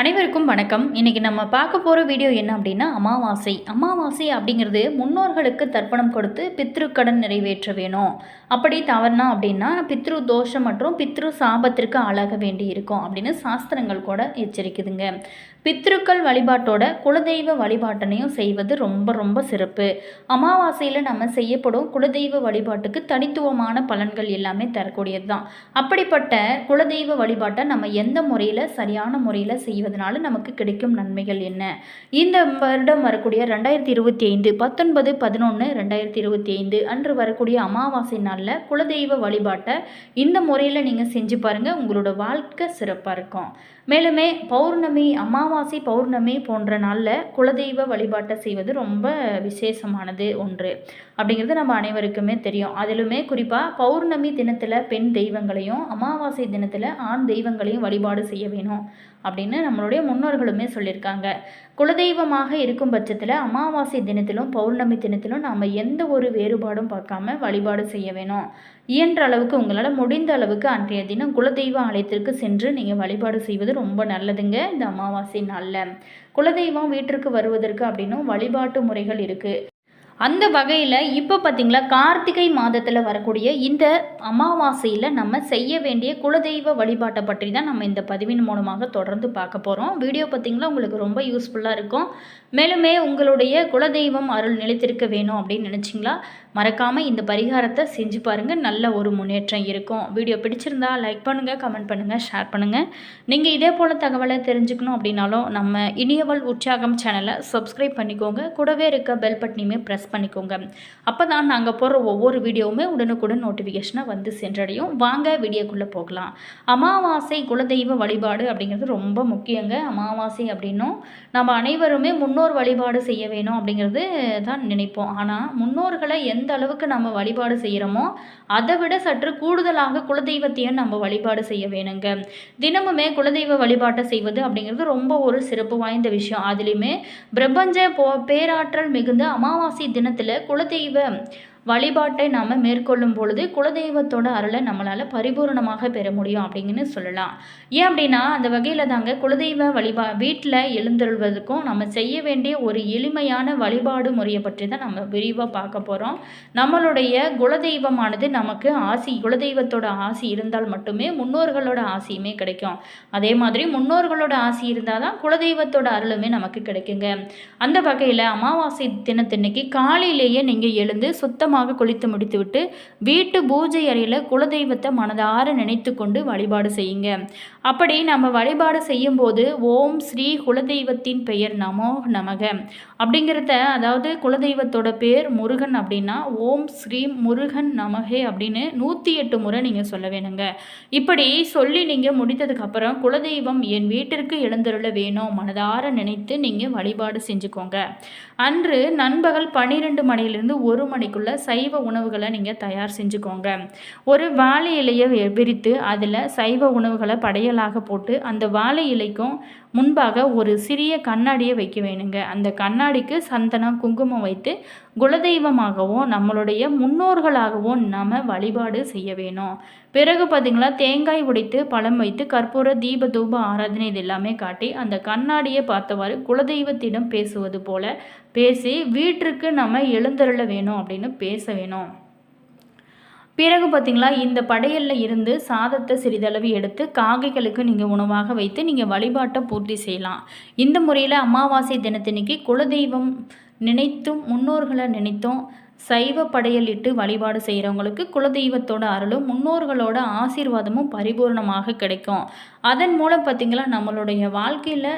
அனைவருக்கும் வணக்கம். இன்றைக்கி நம்ம பார்க்க போகிற வீடியோ என்ன அப்படின்னா அமாவாசை. அமாவாசை அப்படிங்கிறது முன்னோர்களுக்கு தர்ப்பணம் கொடுத்து பித்ருக்கடன் நிறைவேற்ற வேணும். அப்படி தவறுனா அப்படின்னா பித்ரு தோஷம் மற்றும் பித்ரு சாபத்திற்கு ஆளாக வேண்டி இருக்கும் அப்படின்னு சாஸ்திரங்கள் கூட எச்சரிக்குதுங்க. பித்ருக்கள் வழிபாட்டோட குலதெய்வ வழிபாட்டனையும் செய்வது ரொம்ப ரொம்ப சிறப்பு. அமாவாசையில் நம்ம செய்யப்படும் குலதெய்வ வழிபாட்டுக்கு தனித்துவமான பலன்கள் எல்லாமே தரக்கூடியது தான் அப்படிப்பட்ட குலதெய்வ வழிபாட்டை நம்ம எந்த முறையில் சரியான முறையில் செய்வதனால நமக்கு கிடைக்கும் நன்மைகள் என்ன? இந்த வருடம் வரக்கூடிய ரெண்டாயிரத்தி இருபத்தி ஐந்து பத்தொன்பது பதினொன்று ரெண்டாயிரத்தி இருபத்தி ஐந்து அன்று வரக்கூடிய அமாவாசை நாளில் குலதெய்வ வழிபாட்டை இந்த முறையில் நீங்கள் செஞ்சு பாருங்கள் உங்களோட வாழ்க்கை சிறப்பாக இருக்கும். மேலுமே பௌர்ணமி அமாவாசை பௌர்ணமி போன்ற நாளில் குலதெய்வ வழிபாட்டை செய்வது ரொம்ப விசேஷமானது ஒன்று. அப்படிங்கிறது நம்ம அனைவருக்குமே தெரியும். அதிலுமே குறிப்பாக பௌர்ணமி தினத்தில் பெண் தெய்வங்களையும் அமாவாசை தினத்தில் ஆண் தெய்வங்களையும் வழிபாடு செய்ய வேணும் அப்படின்னு நம்மளுடைய முன்னோர்களுமே சொல்லியிருக்காங்க. குலதெய்வமாக இருக்கும் பட்சத்தில் அமாவாசை தினத்திலும் பௌர்ணமி தினத்திலும் நாம் எந்த ஒரு வேறுபாடும் பார்க்காம வழிபாடு செய்ய வேணும். இயன்ற அளவுக்கு உங்களால் முடிந்த அளவுக்கு அன்றைய தினம் குலதெய்வ ஆலயத்திற்கு சென்று நீங்கள் வழிபாடு செய்வது ரொம்ப நல்லதுங்க இந்த அமாவாசை நாளில். குலதெய்வம் வீட்டிற்கு வருவதற்கு அப்படின்னும் வழிபாட்டு முறைகள் இருக்குது அந்த வகையில் இப்போ பார்த்திங்களா கார்த்திகை மாதத்தில் வரக்கூடிய இந்த அமாவாசையில் நம்ம செய்ய வேண்டிய குலதெய்வ வழிபாட்டை பற்றி தான் நம்ம இந்த பதிவின் மூலமாக தொடர்ந்து பார்க்க போகிறோம் வீடியோ பார்த்திங்களா உங்களுக்கு ரொம்ப யூஸ்ஃபுல்லாக இருக்கும். மேலுமே உங்களுடைய குலதெய்வம் அருள் நிலைத்திருக்க வேணும் அப்படின்னு நினச்சிங்களா? மறக்காமல் இந்த பரிகாரத்தை செஞ்சு பாருங்கள் நல்ல ஒரு முன்னேற்றம் இருக்கும். வீடியோ பிடிச்சிருந்தா லைக் பண்ணுங்கள் கமெண்ட் பண்ணுங்கள் ஷேர் பண்ணுங்கள் நீங்கள் இதே போல் தகவலை தெரிஞ்சுக்கணும் அப்படின்னாலும் நம்ம இனியவள் உற்சாகம் சேனலை சப்ஸ்கிரைப் பண்ணிக்கோங்க. கூடவே இருக்க பெல் பட்டனையுமே ப்ரெஸ் பண்ணிக்கோங்க. அப்போ தான் நாங்கள் போடுற ஒவ்வொரு வீடியோவுமே உடனுக்குடன் நோட்டிஃபிகேஷனாக வந்து சென்றடையும். வாங்க வீடியோக்குள்ளே போகலாம். அமாவாசை குலதெய்வ வழிபாடு அப்படிங்கிறது ரொம்ப முக்கியங்க. அமாவாசை அப்படின்னும் நம்ம அனைவருமே முன்னோர் வழிபாடு செய்ய வேணும் அப்படிங்கிறது தான் நினைப்போம். ஆனால் முன்னோர்களை எந்த அளவுக்கு நம்ம வழிபாடு செய்கிறோமோ அதை விட சற்று கூடுதலாக குலதெய்வத்தையும் நம்ம வழிபாடு செய்ய வேணுங்க. தினமுமே குலதெய்வ வழிபாட்டை செய்வது அப்படிங்கிறது ரொம்ப ஒரு சிறப்பு வாய்ந்த விஷயம். அதுலேயுமே பிரபஞ்ச போ பேராற்றல் மிகுந்த அமாவாசை தினத்தில் குலதெய்வ வழிபாட்டை நாம் மேற்கொள்ளும் பொழுது குலதெய்வத்தோட அருளை நம்மளால் பரிபூரணமாக பெற முடியும் அப்படிங்கன்னு சொல்லலாம். ஏன் அப்படின்னா அந்த வகையில் தாங்க குலதெய்வ வழிபா வீட்டில் எழுந்தருள்வதற்கும் நம்ம செய்ய வேண்டிய ஒரு எளிமையான வழிபாடு முறையை பற்றி தான் நம்ம விரிவாக பார்க்க போகிறோம் நம்மளுடைய குலதெய்வமானது நமக்கு ஆசி குலதெய்வத்தோட ஆசி இருந்தால் மட்டுமே முன்னோர்களோட ஆசியுமே கிடைக்கும். அதே மாதிரி முன்னோர்களோட ஆசி இருந்தால் தான் குலதெய்வத்தோட அருளுமே நமக்கு கிடைக்குங்க. அந்த வகையில் அமாவாசை தினத்தன்னைக்கு காலையிலேயே நீங்கள் எழுந்து சுத்தம் சுத்தமாக குளித்து முடித்துவிட்டு வீட்டு பூஜை அறையில் குலதெய்வத்தை மனதார நினைத்து கொண்டு வழிபாடு செய்யுங்க. அப்படி நம்ம வழிபாடு செய்யும்போது ஓம் ஸ்ரீ குலதெய்வத்தின் பெயர் நமோ நமக. அப்படிங்கிறத அதாவது குலதெய்வத்தோட பேர் முருகன் அப்படின்னா ஓம் ஸ்ரீ முருகன் நமகே அப்படின்னு நூற்றி எட்டு முறை நீங்கள் சொல்ல வேணுங்க. இப்படி சொல்லி நீங்கள் முடித்ததுக்கப்புறம் குலதெய்வம் என் வீட்டிற்கு எழுந்தருள வேணும். மனதார நினைத்து நீங்கள் வழிபாடு செஞ்சுக்கோங்க. அன்று நண்பகல் பன்னிரெண்டு மணியிலிருந்து ஒரு மணிக்குள்ளே சைவ உணவுகளை நீங்கள் தயார் செஞ்சுக்கோங்க. ஒரு வாழை இலையை விரித்து அதில் சைவ உணவுகளை படையலாக போட்டு அந்த வாழை இலைக்கும் முன்பாக ஒரு சிறிய கண்ணாடியை வைக்க வேணுங்க. அந்த கண்ணாடிக்கு சந்தனம் குங்குமம் வைத்து குலதெய்வமாகவும் நம்மளுடைய முன்னோர்களாகவும் நம்ம வழிபாடு செய்ய வேணும். பிறகு பார்த்திங்களா தேங்காய் உடைத்து பழம் வைத்து கற்பூர தீப தூப ஆராதனை இது எல்லாமே காட்டி அந்த கண்ணாடியை பார்த்தவாறு குலதெய்வத்திடம் பேசுவது போல பேசி வீட்டிற்கு நம்ம எழுந்தருள வேணும் அப்படின்னு பேச வேணும். பிறகு பார்த்திங்களா இந்த படையலில் இருந்து சாதத்தை சிறிதளவு எடுத்து காகைகளுக்கு நீங்கள் உணவாக வைத்து நீங்கள் வழிபாட்டை பூர்த்தி செய்யலாம். இந்த முறையில் அமாவாசை தினத்தன்னைக்கு குலதெய்வம் நினைத்தும் முன்னோர்களை நினைத்தும் சைவ படையலிட்டு வழிபாடு செய்கிறவங்களுக்கு குலதெய்வத்தோட அருளும் முன்னோர்களோட ஆசீர்வாதமும் பரிபூர்ணமாக கிடைக்கும். அதன் மூலம் பார்த்திங்களா நம்மளுடைய வாழ்க்கையில்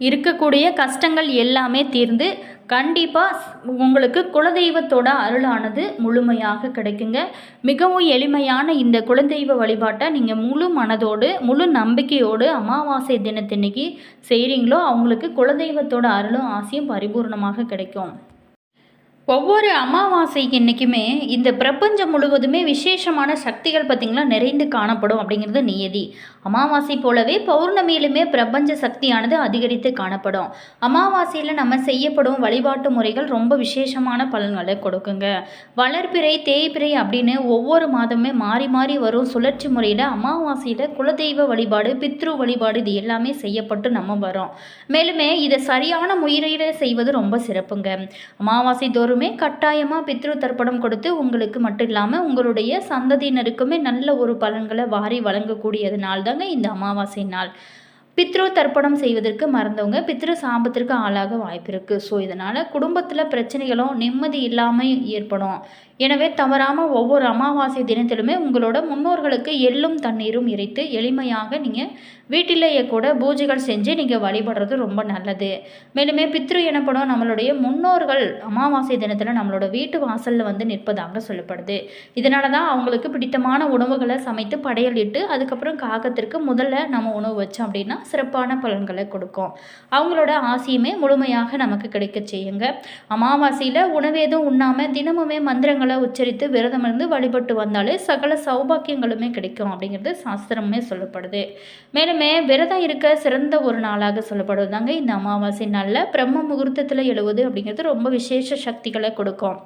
இருக்கக்கூடிய கஷ்டங்கள் எல்லாமே தீர்ந்து கண்டிப்பாக உங்களுக்கு குலதெய்வத்தோட அருளானது முழுமையாக கிடைக்குங்க. மிகவும் எளிமையான இந்த குலதெய்வ வழிபாட்டை நீங்கள் முழு மனதோடு முழு நம்பிக்கையோடு அமாவாசை தினத்தன்னைக்கு செய்கிறீங்களோ அவங்களுக்கு குலதெய்வத்தோட அருளும் ஆசையும் பரிபூர்ணமாக கிடைக்கும். ஒவ்வொரு அமாவாசைக்கு இன்றைக்குமே இந்த பிரபஞ்சம் முழுவதுமே விசேஷமான சக்திகள் பார்த்திங்களா நிறைந்து காணப்படும் அப்படிங்கிறது நியதி. அமாவாசை போலவே பௌர்ணமியிலுமே பிரபஞ்ச சக்தியானது அதிகரித்து காணப்படும். அமாவாசையில் நம்ம செய்யப்படும் வழிபாட்டு முறைகள் ரொம்ப விசேஷமான பலன்களை கொடுக்குங்க. வளர்ப்பிறை தேய்பிறை அப்படின்னு ஒவ்வொரு மாதமே மாறி மாறி வரும் சுழற்சி முறையில் அமாவாசையில் குலதெய்வ வழிபாடு பித்ரு வழிபாடு இது எல்லாமே செய்யப்பட்டு நம்ம வரோம். மேலுமே இதை சரியான முறையில் செய்வது ரொம்ப சிறப்புங்க. அமாவாசை தோறும் எல்லோருமே கட்டாயமாக பித்ரு தர்ப்பணம் கொடுத்து உங்களுக்கு மட்டும் இல்லாமல் உங்களுடைய சந்ததியினருக்குமே நல்ல ஒரு பலன்களை வாரி வழங்கக்கூடியது நாள் தாங்க இந்த அமாவாசை நாள். பித்ரு தர்ப்பணம் செய்வதற்கு மறந்தவங்க பித்ரு சாபத்திற்கு ஆளாக வாய்ப்பு இருக்குது ஸோ இதனால் குடும்பத்தில் பிரச்சனைகளும் நிம்மதி இல்லாமல் ஏற்படும். எனவே தவறாமல் ஒவ்வொரு அமாவாசை தினத்திலுமே உங்களோட முன்னோர்களுக்கு எள்ளும் தண்ணீரும் இறைத்து எளிமையாக நீங்கள் வீட்டிலேயே கூட பூஜைகள் செஞ்சு நீங்கள் வழிபடுறது ரொம்ப நல்லது. மேலுமே பித்ரு எனப்படும் நம்மளுடைய முன்னோர்கள் அமாவாசை தினத்தில் நம்மளோட வீட்டு வாசலில் வந்து நிற்பதாக சொல்லப்படுது. இதனால தான் அவங்களுக்கு பிடித்தமான உணவுகளை சமைத்து படையலிட்டு அதுக்கப்புறம் காகத்திற்கு முதல்ல நம்ம உணவு வச்சோம் அப்படின்னா சிறப்பான பலன்களை கொடுக்கும். அவங்களோட ஆசையுமே முழுமையாக நமக்கு கிடைக்க செய்யுங்க. அமாவாசையில் உணவேதும் உண்ணாமல் தினமுமே மந்திரங்கள் மந்திரங்களை உச்சரித்து விரதம் இருந்து வழிபட்டு வந்தாலே சகல சௌபாக்கியங்களுமே கிடைக்கும் அப்படிங்கிறது சாஸ்திரமே சொல்லப்படுது. மேலுமே விரதம் இருக்க சிறந்த ஒரு நாளாக சொல்லப்படுவதாங்க இந்த அமாவாசை நாளில் பிரம்ம முகூர்த்தத்தில் எழுவது அப்படிங்கிறது ரொம்ப விசேஷ சக்திகளை கொடுக்கும்.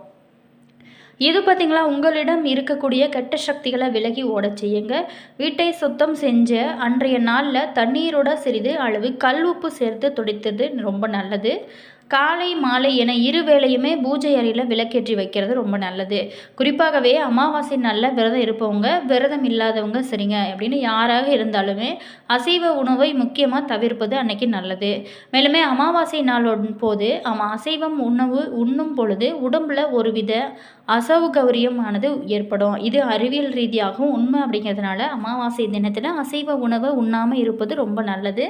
இது பார்த்திங்களா உங்களிடம் இருக்கக்கூடிய கெட்ட சக்திகளை விலகி ஓட செய்யுங்க. வீட்டை சுத்தம் செஞ்ச அன்றைய நாளில் தண்ணீரோட சிறிது அளவு கல் உப்பு சேர்த்து துடைத்தது ரொம்ப நல்லது. காலை மாலை என இரு வேளையுமே பூஜை அறையில் விளக்கேற்றி வைக்கிறது ரொம்ப நல்லது. குறிப்பாகவே அமாவாசை நாளில் விரதம் இருப்பவங்க விரதம் இல்லாதவங்க சரிங்க. அப்படின்னு யாராக இருந்தாலுமே அசைவ உணவை முக்கியமாக தவிர்ப்பது அன்னைக்கு நல்லது. மேலுமே அமாவாசை நாளோட போது அசைவம் உணவு உண்ணும் பொழுது உடம்புல ஒருவித அசௌகரியமானது ஏற்படும். இது அறிவியல் ரீதியாகவும் உண்மை அப்படிங்கிறதுனால அமாவாசை தினத்தில் அசைவ உணவை உண்ணாமல் இருப்பது ரொம்ப நல்லது.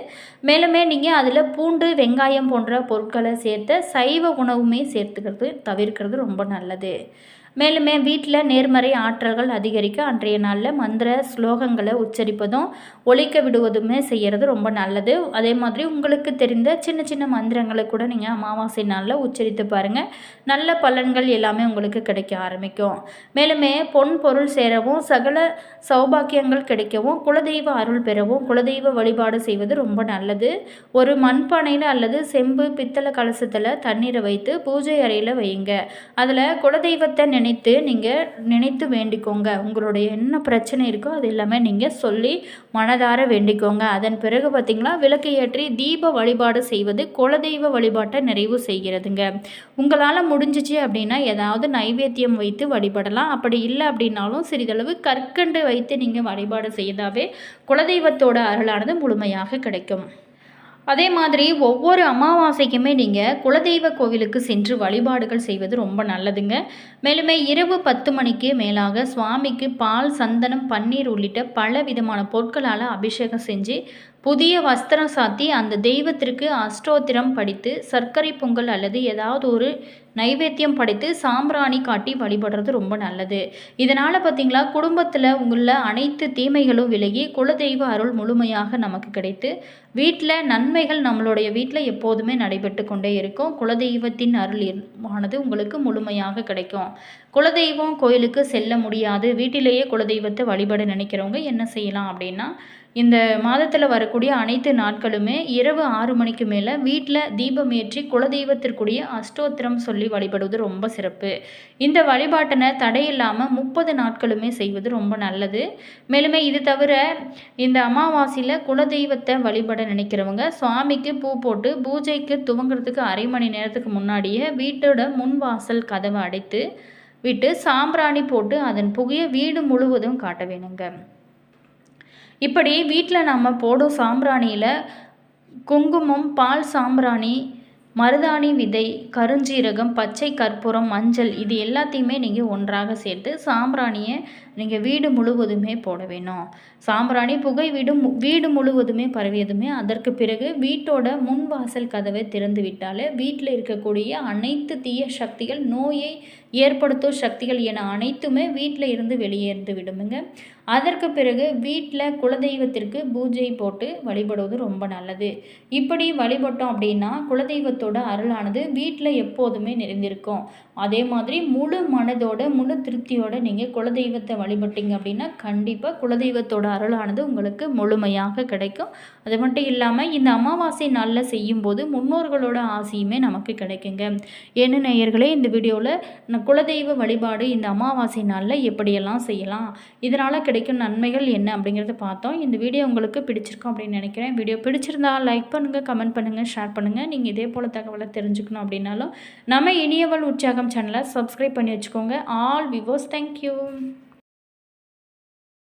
மேலுமே நீங்கள் அதில் பூண்டு வெங்காயம் போன்ற பொருட்களை சேர்த்த சைவ உணவுமே சேர்த்துக்கிறது தவிர்க்கிறது ரொம்ப நல்லது. மேலுமே வீட்டில் நேர்மறை ஆற்றல்கள் அதிகரிக்க அன்றைய நாளில் மந்திர ஸ்லோகங்களை உச்சரிப்பதும் ஒழிக்க விடுவதுமே செய்கிறது ரொம்ப நல்லது. அதே மாதிரி உங்களுக்கு தெரிந்த சின்ன சின்ன மந்திரங்களை கூட நீங்கள் அமாவாசை நாளில் உச்சரித்து பாருங்கள் நல்ல பலன்கள் எல்லாமே உங்களுக்கு கிடைக்க ஆரம்பிக்கும். மேலுமே பொன் பொருள் சேரவும் சகல சௌபாக்கியங்கள் கிடைக்கவும் குலதெய்வ அருள் பெறவும் குலதெய்வ வழிபாடு செய்வது ரொம்ப நல்லது. ஒரு மண்பானையில் அல்லது செம்பு பித்தளை கலசத்தில் தண்ணீரை வைத்து பூஜை அறையில் வையுங்க. அதில் குலதெய்வத்தை நினைத்து நீங்கள் நினைத்து வேண்டிக்கோங்க. உங்களுடைய என்ன பிரச்சனை இருக்கோ அது எல்லாமே நீங்கள் சொல்லி மனதார வேண்டிக்கோங்க. அதன் பிறகு பார்த்திங்களா விளக்கு ஏற்றி தீப வழிபாடு செய்வது குலதெய்வ வழிபாட்டை நிறைவு செய்கிறதுங்க. உங்களால் முடிஞ்சிச்சு அப்படின்னா ஏதாவது நைவேத்தியம் வைத்து வழிபடலாம். அப்படி இல்லை அப்படின்னாலும் சிறிதளவு கற்கண்டு வைத்து நீங்கள் வழிபாடு செய்தாவே குலதெய்வத்தோட அருளானது முழுமையாக கிடைக்கும். அதே மாதிரி ஒவ்வொரு அமாவாசைக்குமே நீங்கள் குலதெய்வ கோவிலுக்கு சென்று வழிபாடுகள் செய்வது ரொம்ப நல்லதுங்க. மேலுமே இரவு பத்து மணிக்கு மேலாக சுவாமிக்கு பால் சந்தனம் பன்னீர் உள்ளிட்ட பல விதமான பொருட்களால் அபிஷேகம் செஞ்சு புதிய வஸ்திரம் சாத்தி அந்த தெய்வத்திற்கு அஷ்டோத்திரம் படித்து சர்க்கரை பொங்கல் அல்லது ஏதாவது ஒரு நைவேத்தியம் படைத்து சாம்பிராணி காட்டி வழிபடுறது ரொம்ப நல்லது. இதனால் பார்த்திங்களா குடும்பத்தில் உள்ள அனைத்து தீமைகளும் விலகி குலதெய்வ அருள் முழுமையாக நமக்கு கிடைத்து வீட்டில் நன்மைகள் நம்மளுடைய வீட்டில் எப்போதுமே நடைபெற்று கொண்டே இருக்கும். குலதெய்வத்தின் அருள் ஆனது உங்களுக்கு முழுமையாக கிடைக்கும். குலதெய்வம் கோயிலுக்கு செல்ல முடியாது. வீட்டிலேயே குலதெய்வத்தை வழிபட நினைக்கிறவங்க என்ன செய்யலாம் அப்படின்னா இந்த மாதத்தில் வரக்கூடிய அனைத்து நாட்களுமே இரவு ஆறு மணிக்கு மேலே வீட்டில் தீபம் ஏற்றி குலதெய்வத்திற்குரிய அஷ்டோத்திரம் சொல்லி வழிபடுவது ரொம்ப சிறப்பு. இந்த வழிபாட்டினை தடையில்லாமல் முப்பது நாட்களுமே செய்வது ரொம்ப நல்லது. மேலுமே இது தவிர இந்த அமாவாசையில் குலதெய்வத்தை வழிபட நினைக்கிறவங்க சுவாமிக்கு பூ போட்டு பூஜைக்கு துவங்குறதுக்கு அரை மணி நேரத்துக்கு முன்னாடியே வீட்டோட முன் வாசல் கதவை அடைத்து விட்டு சாம்பிராணி போட்டு அதன் புகையை வீடு முழுவதும் காட்ட வேணுங்க. இப்படி வீட்டில் நம்ம போடும் சாம்பிராணியில் குங்குமம் பால் சாம்பிராணி மருதாணி விதை கருஞ்சீரகம் பச்சை கற்பூரம் மஞ்சள் இது எல்லாத்தையுமே நீங்கள் ஒன்றாக சேர்த்து சாம்பிராணியை நீங்கள் வீடு முழுவதுமே போட வேணும். சாம்பிராணி புகை வீடு வீடு முழுவதுமே பரவியதுமே அதற்கு பிறகு வீட்டோட முன் வாசல் கதவை திறந்து விட்டாலே வீட்டில் இருக்கக்கூடிய அனைத்து தீய சக்திகள் நோயை ஏற்படுத்தும் சக்திகள் என அனைத்துமே வீட்டில் இருந்து வெளியேறது விடுமுங்க. அதற்கு பிறகு வீட்டில் குலதெய்வத்திற்கு பூஜை போட்டு வழிபடுவது ரொம்ப நல்லது. இப்படி வழிபட்டோம் அப்படின்னா குலதெய்வத்தோட அருளானது வீட்டில் எப்போதுமே நிறைந்திருக்கும். அதே மாதிரி முழு மனதோட முழு திருப்தியோட நீங்கள் குலதெய்வத்தை வழிபட்டீங்க அப்படின்னா கண்டிப்பாக குலதெய்வத்தோட அருளானது உங்களுக்கு முழுமையாக கிடைக்கும். அது மட்டும் இல்லாமல் இந்த அமாவாசை நாளில் செய்யும்போது முன்னோர்களோட ஆசையுமே நமக்கு கிடைக்குங்க. என்ன நேயர்களே இந்த வீடியோவில் குலதெய்வ வழிபாடு இந்த அமாவாசை நாளில் எப்படியெல்லாம் செய்யலாம் இதனால் கிடைக்கும் நன்மைகள் என்ன அப்படிங்கிறத பார்த்தோம். இந்த வீடியோ உங்களுக்கு பிடிச்சிருக்கும் அப்படின்னு நினைக்கிறேன். வீடியோ பிடிச்சிருந்தா லைக் பண்ணுங்கள் கமெண்ட் பண்ணுங்கள் ஷேர் பண்ணுங்கள் நீங்கள் இதே போல் தகவலை தெரிஞ்சுக்கணும் அப்படின்னாலும் நம்ம இனியவள் உற்சாகம் சேனலை சப்ஸ்கிரைப் பண்ணி வச்சுக்கோங்க. All viewers thank you.